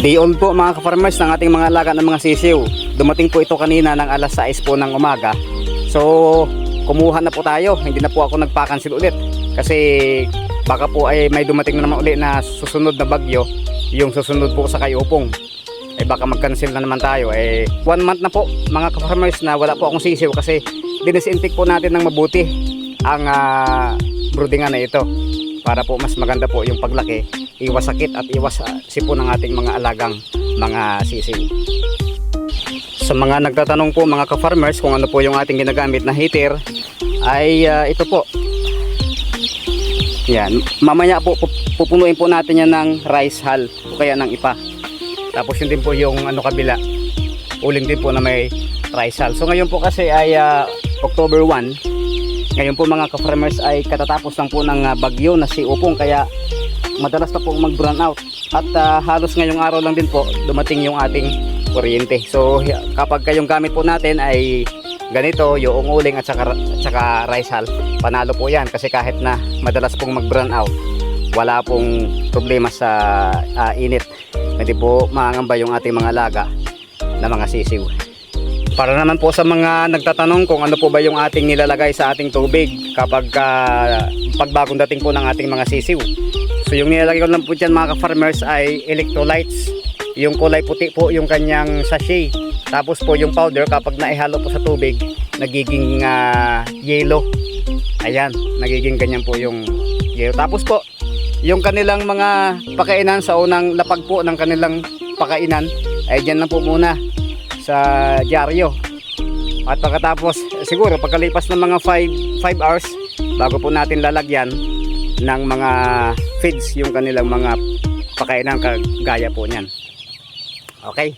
Day on po mga ka-farmers ng ating mga alaga ng mga sisiw. Dumating po ito kanina ng alas 6 po ng umaga. So, kumuha na po tayo. Hindi na po ako nagpakansil ulit. Kasi baka po ay may dumating na naman ulit na susunod na bagyo. Yung susunod po sa Kayupong. Eh baka mag-cancel na naman tayo. Eh, one month na po mga ka-farmers na wala po akong sisiw kasi dinisintik po natin ng mabuti ang uh, broodingan na ito para po mas maganda po yung paglaki iwas sakit at iwas uh, sipon ng ating mga alagang mga sisiw. Sa mga nagtatanong po mga ka-farmers kung ano po yung ating ginagamit na heater ay uh, ito po. Yan. Mamaya po pu- pupunuin po natin yan ng rice hull o kaya ng ipa. Tapos yun din po yung ano kabila. Uling din po na may rice hull. So ngayon po kasi ay uh, October 1 ngayon po mga ka-farmers ay katatapos lang po ng uh, bagyo na si Upong kaya madalas na po mag brown out. At uh, halos ngayong araw lang din po dumating yung ating kuryente. So kapag kayong gamit po natin ay ganito yung uling at saka, at saka rice hull panalo po yan. Kasi kahit na madalas pong mag brown out wala pong problema sa uh, init. Hindi po maangamba yung ating mga alaga na mga sisiw para naman po sa mga nagtatanong kung ano po ba yung ating nilalagay sa ating tubig kapag uh, pagbagong dating po ng ating mga sisiw. So yung nilalagay ko lang po dyan mga ka-farmers ay electrolytes. Yung kulay puti po yung kanyang sachet. Tapos po yung powder kapag naihalo po sa tubig nagiging uh, yellow. Ayan, nagiging ganyan po yung yellow. Tapos po yung kanilang mga pakainan sa unang lapag po ng kanilang pakainan ay dyan lang po muna sa dyaryo. At pagkatapos siguro pagkalipas ng mga 5 5 hours bago po natin lalagyan ng mga feeds yung kanilang mga pakainan kagaya po niyan. Okay